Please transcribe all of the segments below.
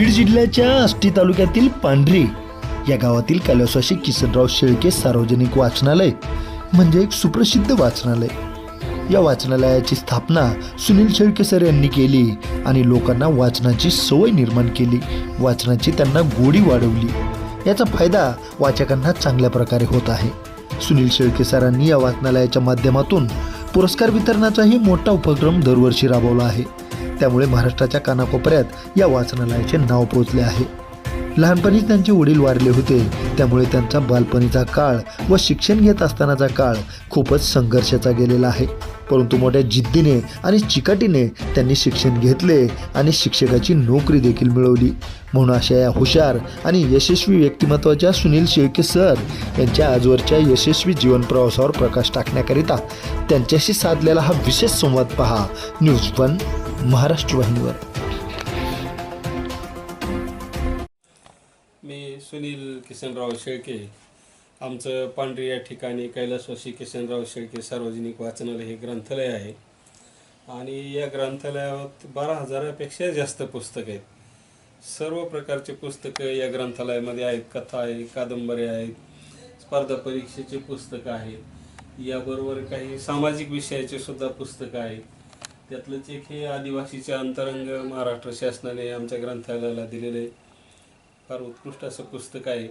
बीड जिल्ह्याच्या आष्टी तालुक्यातील पांढरी या गावातील कैलासवासी किसनराव शेळके सार्वजनिक वाचनालय म्हणजे एक सुप्रसिद्ध वाचनालय. या वाचनालयाची स्थापना सुनील शेळके सर यांनी केली आणि लोकांना वाचनाची सवय निर्माण केली. वाचनाची त्यांना गोडी वाढवली. याचा फायदा वाचकांना चांगल्या प्रकारे होत आहे. सुनील शेळके सरांनी या वाचनालयाच्या माध्यमातून पुरस्कार वितरणाचाही मोठा उपक्रम दरवर्षी राबवला आहे. त्यामुळे महाराष्ट्राच्या कानाकोपऱ्यात या वाचनालयाचे नाव पोचले आहे. लहानपणीच त्यांचे वडील वारले होते. त्यामुळे त्यांचा बालपणीचा काळ व शिक्षण घेत असतानाचा काळ खूपच संघर्षाचा गेलेला आहे. परंतु मोठ्या जिद्दीने आणि चिकाटीने त्यांनी शिक्षण घेतले आणि शिक्षकाची नोकरी देखील मिळवली. म्हणून अशा या हुशार आणि यशस्वी व्यक्तिमत्वाच्या सुनील शेळके सर यांच्या आजवरच्या यशस्वी जीवन प्रवासावर प्रकाश टाकण्याकरिता त्यांच्याशी साधलेला हा विशेष संवाद पहा. न्यूज वन महाराष्ट्र वाहिनीवर. मी सुनील किसनराव शेळके. आमचं पांढरी या ठिकाणी कैलासवासी किसनराव शेळके सार्वजनिक वाचनालय हे ग्रंथालय आहे. आणि या ग्रंथालयात बारा हजारापेक्षा जास्त पुस्तकं आहेत. सर्व प्रकारचे पुस्तकं या ग्रंथालयामध्ये आहेत. कथा आहे कादंबऱ्या आहेत स्पर्धा परीक्षेचे पुस्तकं आहेत. याबरोबर काही सामाजिक विषयाचे सुद्धा पुस्तकं आहेत. त्यातलंच एक हे आदिवासीचे अंतरंग महाराष्ट्र शासनाने आमच्या ग्रंथालयाला दिलेले फार उत्कृष्ट असं पुस्तक आहे.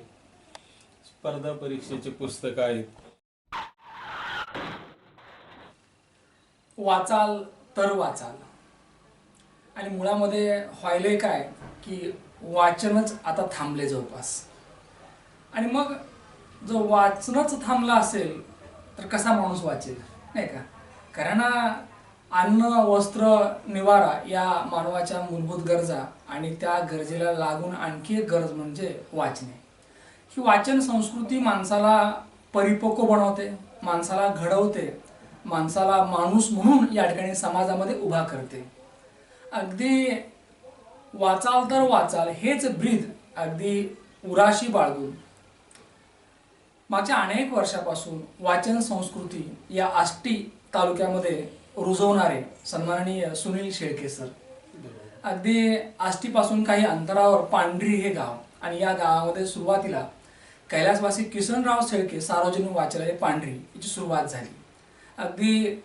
स्पर्धा परीक्षेचे पुस्तक आहेत. वाचाल तर वाचाल. आणि मुळामध्ये व्हायलंय काय? की वाचनच आता थांबले जवळपास. आणि मग जो वाचनच थांबला असेल तर कसा माणूस वाचेल? नाही का? कारण अन्न वस्त्र निवारा या मानवाच्या मूलभूत गरजा आणि त्या गरजेला लागून आणखी एक गरज म्हणजे वाचणे ही वाचन संस्कृती माणसाला परिपक्व बनवते माणसाला घडवते माणसाला माणूस म्हणून या ठिकाणी समाजामध्ये उभा करते. अगदी वाचाल तर वाचाल हेच ब्रीद अगदी उराशी बाळगून. मागच्या अनेक वर्षापासून वाचन संस्कृती या आष्टी तालुक्यामध्ये रुजवणारे सन्माननीय सुनील शेळके सर. अगदी आष्टीपासून काही अंतरावर पांढरी हे गाव आणि या गावामध्ये सुरुवातीला कैलासवासी किसनराव शेळके सार्वजनिक वाचनालय पांढरी याची सुरुवात झाली. अगदी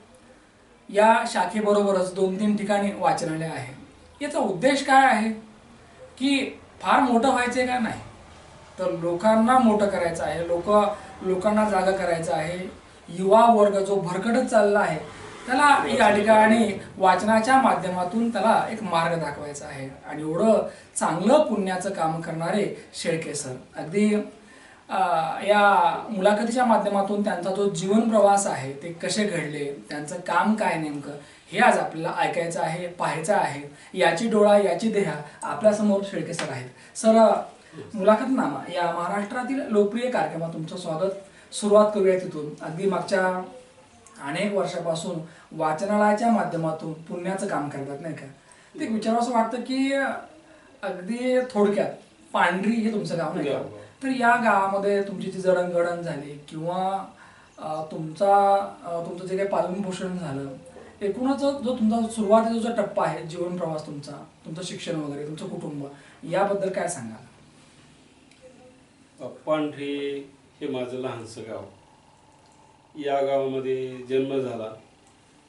या शाखेबरोबरच दोन तीन ठिकाणी वाचनालय आहे. याचा उद्देश काय आहे? की फार मोठं व्हायचं आहे का नाही? तर लोकांना मोठं करायचं आहे लोक लोकांना जागा करायचं आहे. युवा वर्ग जो भरकटत चालला आहे त्याला या ठिकाणी वाचनाच्या माध्यमातून त्याला एक मार्ग दाखवायचा आहे. आणि एवढं चांगलं पुण्याचं काम करणारे शेळके सर. अगदी या मुलाखतीच्या माध्यमातून त्यांचा जो जीवन प्रवास आहे ते कसे घडले त्यांचं काम काय नेमकं हे आज आपल्याला ऐकायचं आहे पाहायचं आहे. याची डोळा याची देहा आपल्यासमोर शेळके सर आहेत. सर मुलाखतनामा या महाराष्ट्रातील लोकप्रिय कार्यक्रमात तुमचं स्वागत. सुरुवात करूया तिथून. अगदी मागच्या अनेक वर्षापासून वाचनालयाच्या माध्यमातून पुण्याचं काम करतात नाही का? ते विचारावं असं वाटतं की अगदी थोडक्यात पांढरी हे तुमचं गाव नाही का. तर या गावामध्ये तुमची जी जडणघडण झाली किंवा तुमचा तुमचं जे काही पालन पोषण झालं एकूणच जो जो तुमचा सुरुवातीचा जो टप्पा आहे जीवन प्रवास तुमचा तुमचं शिक्षण वगैरे तुमचं कुटुंब याबद्दल काय सांगाल? पांढरी हे माझं लहानसं गाव. या गावामध्ये जन्म झाला.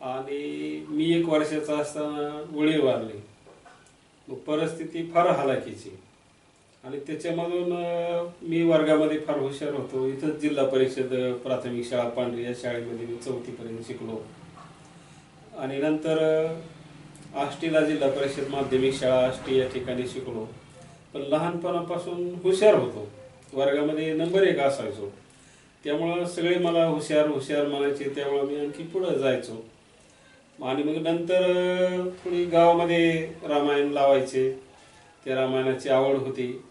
आणि मी एक वर्षाचा असताना वडील वारली. मग परिस्थिती फार हालाकीची आणि त्याच्यामधून मी वर्गामध्ये फार हुशार होतो. इथंच जिल्हा परिषद प्राथमिक शाळा पांढरी या शाळेमध्ये मी चौथीपर्यंत शिकलो. आणि नंतर आष्टीला जिल्हा परिषद माध्यमिक शाळा आष्टी या ठिकाणी शिकलो. पण लहानपणापासून हुशार होतो. वर्गामध्ये नंबर एक असायचो. त्यामुळं सगळे मला हुशार हुशार म्हणायचे. त्यामुळं मी आणखी पुढं जायचो. आणि मग नंतर थोडी गावामध्ये रामायण लावायचे. त्या रामायणाची आवड होती.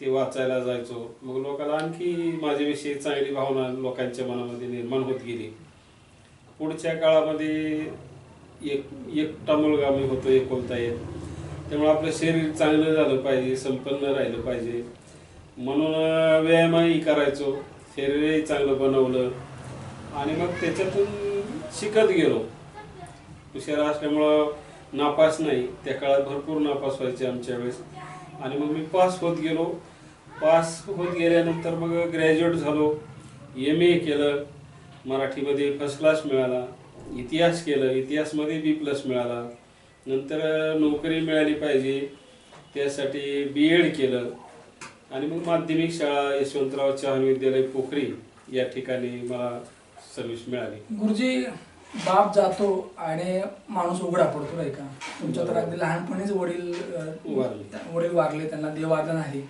ते वाचायला जायचो. मग लोकांना आणखी माझ्याविषयी चांगली भावना लोकांच्या मनामध्ये निर्माण होत गेली. पुढच्या काळामध्ये एक एकटा मुलगा मी होतो एकोलता एक त्यामुळे आपलं शरीर चांगलं झालं पाहिजे संपन्न राहिलं पाहिजे. म्हणून व्यायामही करायचो. शरीरही चांगलं बनवलं. आणि मग त्याच्यातून शिकत गेलो. हुशार असल्यामुळं नापास नाही. त्या काळात भरपूर नापास व्हायचे आमच्या वेळेस. आणि मग मी पास होत गेलो. पास होत गेल्यानंतर मग ग्रॅज्युएट झालो. एम ए केलं. मराठीमध्ये फर्स्ट क्लास मिळाला. इतिहास केलं. इतिहासमध्ये बी प्लस मिळाला. नंतर नोकरी मिळाली पाहिजे. त्यासाठी बी एड केलं. आणि मग माध्यमिक शाळा यशवंतराव चव्हाण विद्यालय पोखरी या ठिकाणी मला सर्व्हिस मिळाली. गुरुजी बाप जातो आणि माणूस उघडा पडतो नाही का? तुमच्या तर अगदी लहानपणीच वडील वडील वारले त्यांना देवार्धन झाली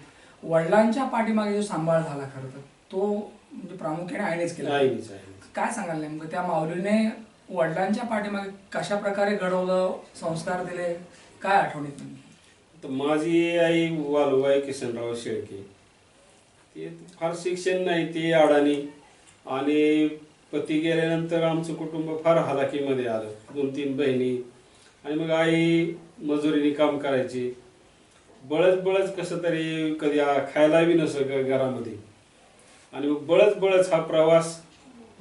वडिलांच्या पाठीमागे जो सांभाळ झाला खरं तर तो म्हणजे प्रामुख्याने आईनेच केला. काय सांगाल नेमकं? त्या माऊलीने वडिलांच्या पाठीमागे कशा प्रकारे घडवलं संस्कार दिले? काय आठवणीत? तर माझी आई वालुबाई किशनराव शेळके. ते फार शिक्षण नाही ते अडाणी. आणि पती गेल्यानंतर आमचं कुटुंब फार हालाकीमध्ये आलं. दोन तीन बहिणी. आणि मग आई मजुरीने काम करायची. बळच बळच कसं तरी कधी खायला बी नसं घरामध्ये. आणि मग बळच बळच हा प्रवास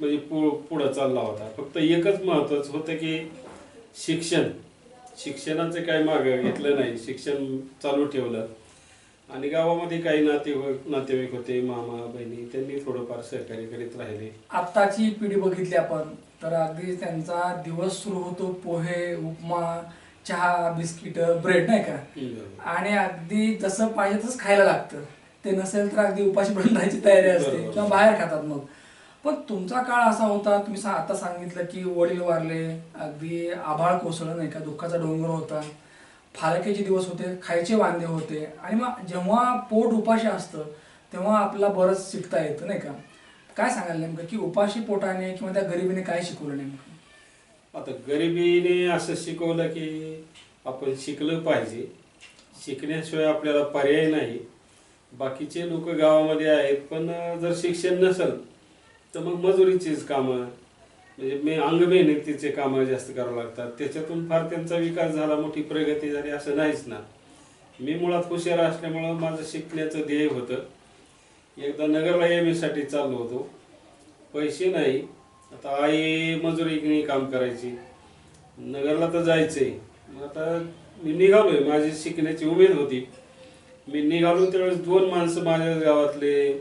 म्हणजे पु पुढं चालला होता. फक्त एकच महत्त्वाचं होतं की शिक्षण. शिक्षणाचं काही मागं घेतलं नाही. शिक्षण चालू ठेवलं. आणि गावामध्ये काही नातेवाईक नातेवाईक होते मामा बहिणी त्यांनी थोडंफार सहकार्य करीत राहिले. आत्ताची पिढी बघितली आपण तर अगदी त्यांचा दिवस सुरू होतो पोहे उपमा चहा बिस्किट ब्रेड नाही का? आणि अगदी जसं पाहिजे तसंच खायला लागतं. ते नसेल तर अगदी उपाशी राहायची तयारी असते. किंवा बाहेर खातात मग. पण तुमचा काळ असा होता तुम्ही सा- आता सांगितलं की वडील वारले अगदी आभाळ कोसळलं नाही का दुःखाचा डोंगर होता. फाळकेचे दिवस होते खायचे वांदे होते. आणि मग जेव्हा पोट उपाशी असतं तेव्हा आपला बरंच शिकता येतं नाही का? काय सांगाल नेमकं? की उपाशी पोटाने किंवा त्या गरिबीने काय शिकवलं नेमकं? आता गरिबीने असं शिकवलं की आपण शिकलं पाहिजे. शिकण्याशिवाय आपल्याला पर्याय नाही. बाकीचे लोक गावामध्ये आहेत पण जर शिक्षण नसेल तर मग मजुरीचीच कामं म्हणजे मे अंग मेहनतीचे कामं जास्त करावं लागतात. त्याच्यातून फार त्यांचा विकास झाला मोठी प्रगती झाली असं नाहीच ना. मी मुळात हुशार असल्यामुळं माझं शिकण्याचं ध्येय होतं. एकदा नगरला एम एसाठी चाललो होतो. पैसे नाही. आता आई मजुरी काम करायची. नगरला तर जायचंय. मग आता मी निघालोय. माझी शिकण्याची उमेद होती. मी निघालो त्यावेळेस दोन माणसं माझ्या गावातले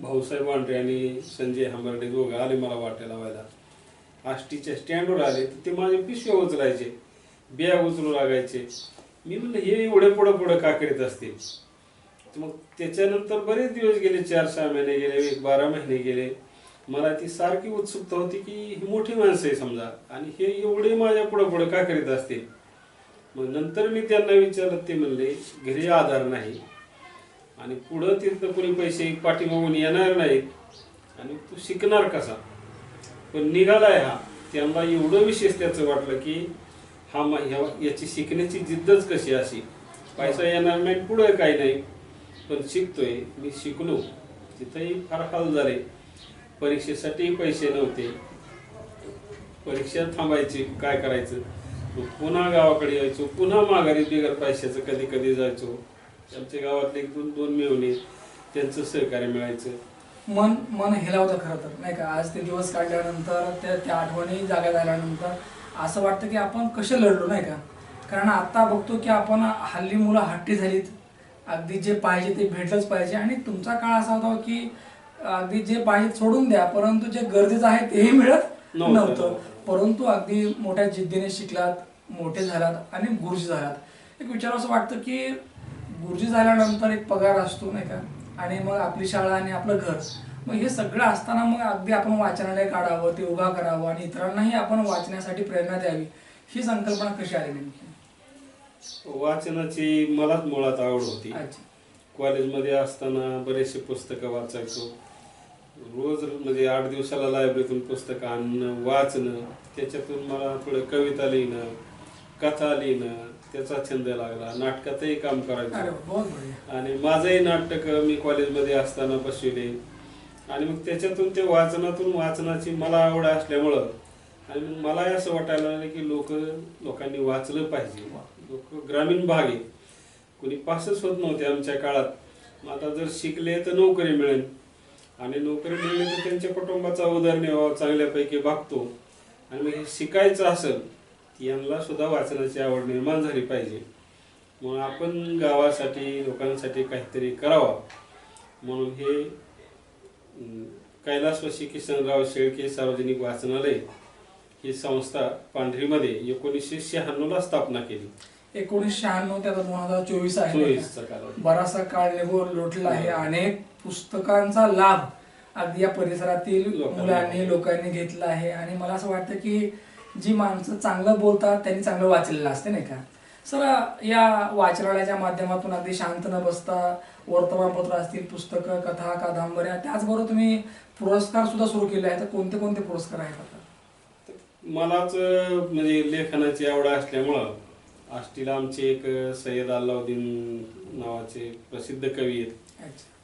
भाऊसाहेब वांड्रे आणि संजय हंबर्डे दोघं आले मला वाटायला लावायला. आष्टीच्या स्टँडवर आले तर ते माझे पिशव्या उचलायचे बिया उचलू लागायचे. मी म्हणलं हे एवढे पुढं पुढं का करीत असतील? मग त्याच्यानंतर बरेच दिवस गेले चार सहा महिने गेले एक बारा महिने गेले. मला ती सारखी उत्सुकता होती की ही मोठी माणसं आहे समजा आणि हे एवढे माझ्या पुढं पुढं का करीत असतील? मग नंतर मी त्यांना विचारलं ते म्हणले घरी आधार नाही. आणि पुढं तिथं कोणी पैसे पाठीमागून येणार नाहीत. आणि तू शिकणार कसा? पण निघालाय हा. त्यांना एवढं विशेष त्याचं वाटलं की हा मा- ह्या- याची शिकण्याची जिद्दच कशी अशी? पैसा येणार नाही पुढं काही नाही. पण शिकतोय मी शिकलो. तिथंही फार हाल झाले. परीक्षेसाठी पैसे नव्हते. परीक्षा थांबायची काय करायचं? पुन्हा गावाकडे यायचो पुन्हा माघारी बिगर पैशाचं कधी कधी जायचो. आमच्या गावातले एक दोन दोन मिळवणे त्यांचं सहकार्य मिळायचं. मन मन हेलावतं खरं तर नाही का? आज ते दिवस काढल्यानंतर त्या त्या आठवणी जागा झाल्यानंतर असं वाटतं की आपण कसे लढलो नाही का? कारण आता बघतो की आपण हल्ली मुलं हट्टी झालीत. अगदी जे पाहिजे ते भेटलंच पाहिजे. आणि तुमचा काळ असा होता की अगदी जे पाहिजे सोडून द्या परंतु जे गरजेचं आहे तेही मिळत नव्हतं. नव्हतं. परंतु अगदी मोठ्या जिद्दीने शिकलात मोठे झालात आणि गुरुजी झालात. एक विचार असं वाटतं की गुरुजी झाल्यानंतर एक पगार असतो नाही का? आणि मग आपली शाळा आणि आपलं घर. मग हे सगळं असताना मग अगदी आपण वाचनालय काढावं ते उभा करावं आणि इतरांनाही आपण वाचण्यासाठी प्रेरणा द्यावी. ही संकल्पना कशी आली नेमकी? वाचनाची मलाच मुळात आवड होती. कॉलेजमध्ये असताना बरेचसे पुस्तकं वाचायचो. रोज म्हणजे आठ दिवसाला लायब्ररीतून पुस्तकं आणणं वाचणं त्याच्यातून मला थोडं कविता लिहिणं कथा लिहिणं त्याचा छंद लागला. नाटकातही काम अरे करायचो आणि माझंही नाटक मी कॉलेजमध्ये असताना बसविले. आणि मग त्याच्यातून ते वाचनातून वाचनाची मला आवड असल्यामुळं आणि मग मला असं वाटायला लागलं की लोक लोकांनी वाचलं पाहिजे. लोक ग्रामीण भाग आहे. कोणी पासच होत नव्हते आमच्या काळात. मग आता जर शिकले तर नोकरी मिळेल. आणि नोकरी मिळली तर त्यांच्या कुटुंबाचा उदरनिर्वाह चांगल्यापैकी भागतो. आणि मग हे शिकायचं असेल यांना सुद्धा वाचनाची आवड निर्माण झाली पाहिजे. म्हणून आपण गावासाठी लोकांसाठी काहीतरी करावं. म्हणून हे कैलासवासी किसनराव शेळके सार्वजनिक वाचनालय ही संस्था पांढरीमध्ये एकोणीसशे शहाण्णवला स्थापना केली. एकोणीसशे शहाण्णव ते आता दोन हजार चोवीस आहे. बराचसा काळ निघून लोटला आहे. अनेक पुस्तकांचा लाभ अगदी या परिसरातील लोकांनी- मुलांनी लोकांनी घेतला आहे. आणि मला असं वाटतं की जी माणसं चांगलं बोलतात त्यांनी चांगलं वाचलेलं असते नाही का? सर या वाचनालयाच्या माध्यमातून अगदी शांत न बसता वर्तमानपत्र असतील पुस्तकं कथा कादंबऱ्या त्याचबरोबर तुम्ही पुरस्कार सुद्धा सुरू केले आहेत. तर कोणते कोणते पुरस्कार आहेत आता? मलाच म्हणजे लेखनाची आवड असल्यामुळं आष्टीला आमचे एक सय्यद अल्लाउद्दीन नावाचे प्रसिद्ध कवी आहेत.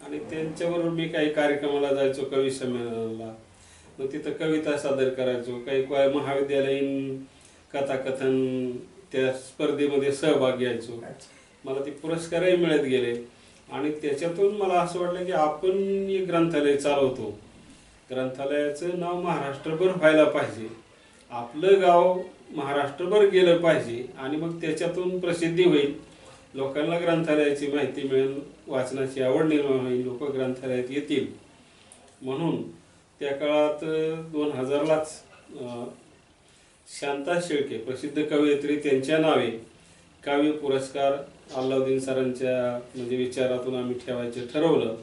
आणि त्यांच्याबरोबर मी काही कार्यक्रमाला जायचो कवी संमेलनाला. मग तिथं कविता सादर करायचो. काही महाविद्यालयीन कथाकथन त्या स्पर्धेमध्ये सहभाग घ्यायचो. मला ते पुरस्कारही मिळत गेले. आणि त्याच्यातून मला असं वाटलं की आपण एक ग्रंथालय चालवतो. ग्रंथालयाचं नाव महाराष्ट्रभर व्हायला पाहिजे. आपलं गाव महाराष्ट्रभर गेलं पाहिजे. आणि मग त्याच्यातून प्रसिद्धी होईल. लोकांना ग्रंथालयाची माहिती मिळेल. वाचनाची आवड निर्माण होईल. लोक ग्रंथालयात येतील. म्हणून त्या काळात दोन हजारलाच शांता शेळके प्रसिद्ध कवयित्री त्यांच्या नावे काव्य पुरस्कार अल्लाउद्दीन सरांच्या म्हणजे विचारातून आम्ही ठेवायचे ठरवलं.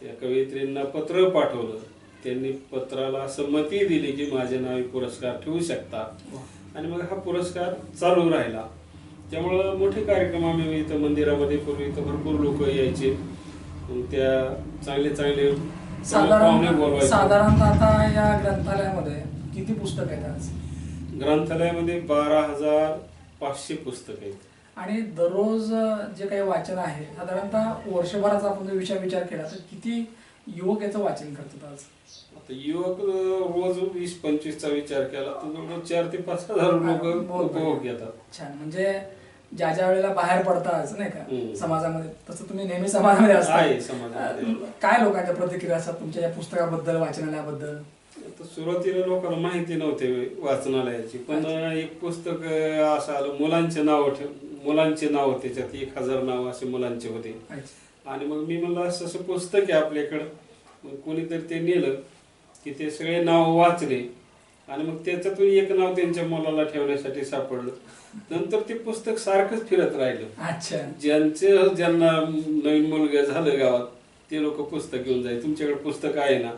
त्या कवयित्रींना पत्र पाठवलं. त्यांनी पत्राला संमती दिली की माझ्या नावे पुरस्कार ठेवू शकता. आणि मग हा पुरस्कार चालू राहिला. त्यामुळं मोठे कार्यक्रम आम्ही इथं मंदिरामध्ये पूर्वी इथं भरपूर लोक यायचे. त्या चांगले चांगले साधारण साधारणतः आता या ग्रंथालयामध्ये किती पुस्तक आहेत आज? ग्रंथालयामध्ये बारा हजार पाचशे पुस्तक आहेत. आणि दररोज जे काही वाचन आहे साधारणतः वर्षभराचा आपण जर विचार विचार केला तर किती युवक याचं वाचन करतात आज? आता युवक रोज वीस पंचवीसचा विचार केला तर जवळजवळ चार ते पाच हजार लोक उपभोग. घेतात. छान. म्हणजे ज्या ज्या वेळेला बाहेर पडतात नाही का. समाजामध्ये. तसं तुम्ही नेहमी समाजामध्ये असता. काय लोकांच्या प्रतिक्रिया असतात तुमच्या या पुस्तकाबद्दल वाचनालयाबद्दल? सुरुवातीला लोकांना माहिती नव्हते वाचनालयाची पण एक पुस्तक असं आलं मुलांचे नाव ठेव मुलांचे नाव त्याच्यात एक हजार नाव असे मुलांचे होते. आणि मग मी म्हणलं असं असं पुस्तक आहे आपल्याकडं. मग कोणीतरी ते नेलं की ते सगळे नाव वाचले. आणि मग त्याच्यातून एक नाव त्यांच्या मुलाला ठेवण्यासाठी सापडलं. नंतर ते पुस्तक सारखंच फिरत राहिलं. अच्छा. ज्यांचे ज्यांना नवीन मुलगा झालं गावात ते लोक पुस्तक घेऊन जायचे. तुमच्याकडे पुस्तक आहे ना?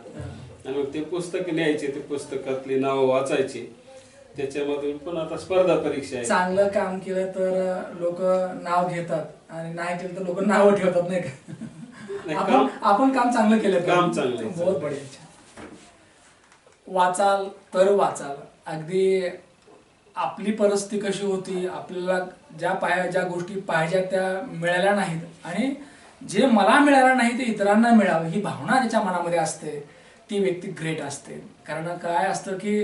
आणि मग ते पुस्तक न्यायचे ते पुस्तकातली नावं वाचायचे. त्याच्यामधून पण आता स्पर्धा परीक्षा आहे. चांगलं काम केलं तर लोक नाव घेतात. आणि नाही केलं तर लोक नाव ठेवतात नाही का? आपण काम- आपण काम चांगलं केलं. काम चांगलं. बहुत बढिया. वाचाल तर वाचाल. अगदी आपली परिस्थिती कशी होती आपल्याला ज्या पाय ज्या गोष्टी पाहिजे त्या मिळाल्या नाहीत. आणि जे मला मिळालं नाही ते इतरांना मिळावं ही भावना ज्याच्या मनामध्ये असते ती व्यक्ती ग्रेट असते. कारण काय असतं की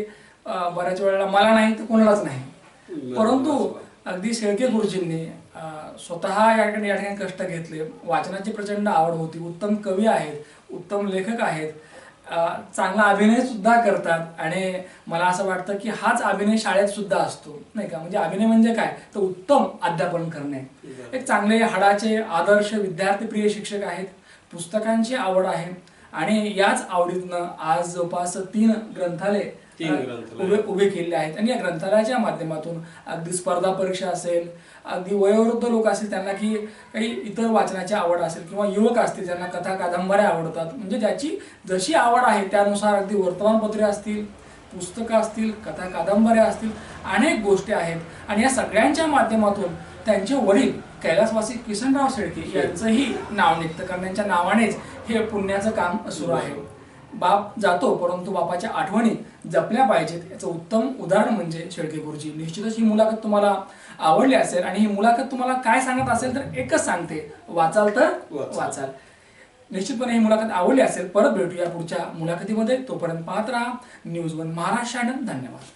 बऱ्याच वेळेला मला नाही तर कोणालाच नाही. परंतु अगदी शेळके गुरुजींनी स्वतः या ठिकाणी या ठिकाणी कष्ट घेतले. वाचनाची प्रचंड आवड होती. उत्तम कवी आहेत उत्तम लेखक आहेत. चांगला अभिनय सुद्धा करतात. आणि मला असं वाटतं की हाच अभिनय शाळेत सुद्धा असतो नाही का? म्हणजे अभिनय म्हणजे काय? तर उत्तम अध्यापन करणे. एक चांगले हाडाचे आदर्श विद्यार्थी प्रिय शिक्षक आहेत. पुस्तकांची आवड आहे. आणि याच आवडीतनं आज जवळपास तीन ग्रंथालय. उभे उभे केले आहेत. आणि या ग्रंथालयाच्या माध्यमातून अगदी स्पर्धा परीक्षा असेल अगदी वयोवृद्ध लोक असतील त्यांना की काही इतर वाचनाची आवड असेल किंवा युवक असतील ज्यांना कथा कादंबऱ्या आवडतात. म्हणजे ज्याची जशी आवड आहे त्यानुसार अगदी वर्तमानपत्रे असतील पुस्तकं असतील कथा कादंबऱ्या असतील अनेक गोष्टी आहेत. आणि या सगळ्यांच्या माध्यमातून त्यांचे वडील कैलासवासी किसनराव शेळके. यांचंही नाव निघतं. कारण त्यांच्या नावानेच हे पुण्याचं काम सुरू आहे. बाप जातो परंतु बापाच्या आठवणी जपल्या पाहिजेत. याचं उत्तम उदाहरण म्हणजे शेळके गुरुजी. निश्चितच ही मुलाखत तुम्हाला आवडली असेल आणि ही मुलाखत तुम्हाला काय सांगत असेल तर एकच सांगते. वाचाल तर वाचाल. निश्चितपणे ही मुलाखत आवडली असेल. परत भेटूया पुढच्या मुलाखतीमध्ये. तोपर्यंत पाहत राहा. न्यूज वन महाराष्ट्र धन्यवाद.